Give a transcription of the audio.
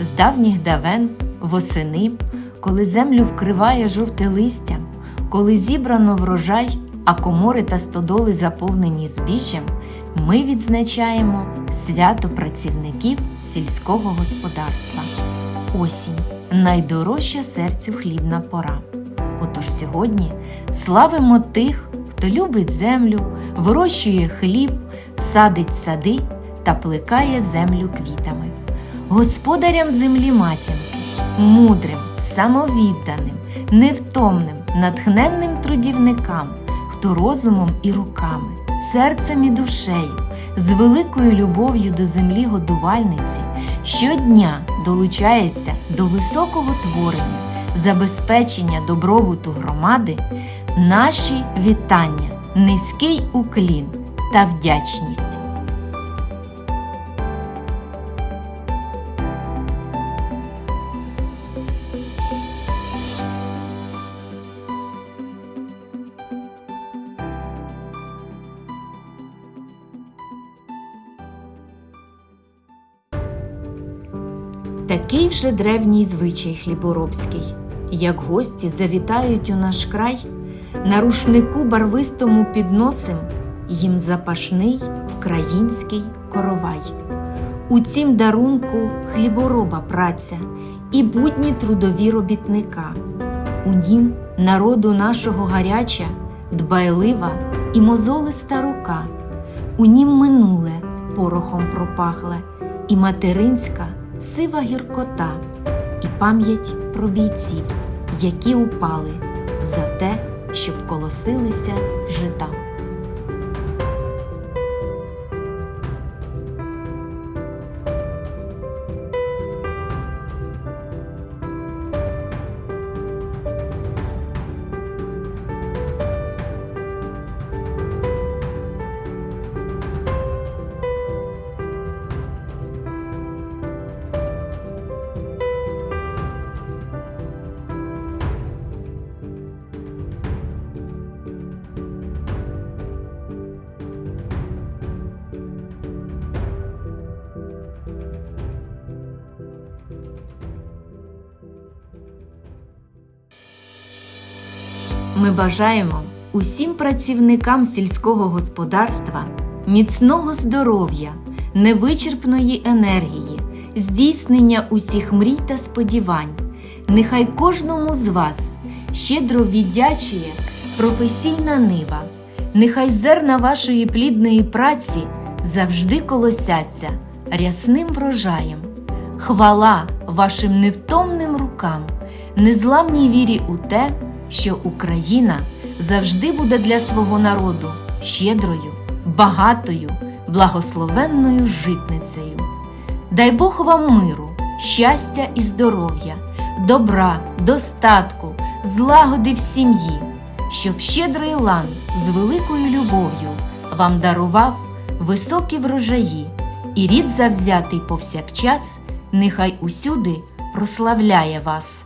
З давніх давен, восени, коли землю вкриває жовте листя, коли зібрано врожай, а комори та стодоли заповнені збіжжям, ми відзначаємо свято працівників сільського господарства. Осінь найдорожча серцю хлібна пора. Отож сьогодні славимо тих, хто любить землю, вирощує хліб, садить сади та плекає землю квітами господарям землі матінки, мудрим, самовідданим, невтомним, натхненним трудівникам, хто розумом і руками, серцем і душею, з великою любов'ю до землі годувальниці щодня долучається до високого творення, забезпечення добробуту громади, наші вітання, низький уклін та вдячність. Такий вже древній звичай хліборобський, як гості завітають у наш край, на рушнику барвистому підносим їм запашний вкраїнський коровай. У цім дарунку хлібороба праця і будні трудові робітника. У нім народу нашого гаряча, дбайлива і мозолиста рука. У нім минуле порохом пропахле, і материнська сива гіркота, і пам'ять про бійців, які упали за те, щоб колосилися жита. Ми бажаємо усім працівникам сільського господарства міцного здоров'я, невичерпної енергії, здійснення усіх мрій та сподівань. Нехай кожному з вас щедро віддячує професійна нива. Нехай зерна вашої плідної праці завжди колосяться рясним врожаєм. Хвала вашим невтомним рукам, незламній вірі у те, що Україна завжди буде для свого народу щедрою, багатою, благословенною житницею. Дай Бог вам миру, щастя і здоров'я, добра, достатку, злагоди в сім'ї, щоб щедрий лан з великою любов'ю вам дарував високі врожаї, і рід завзятий повсякчас, нехай усюди прославляє вас.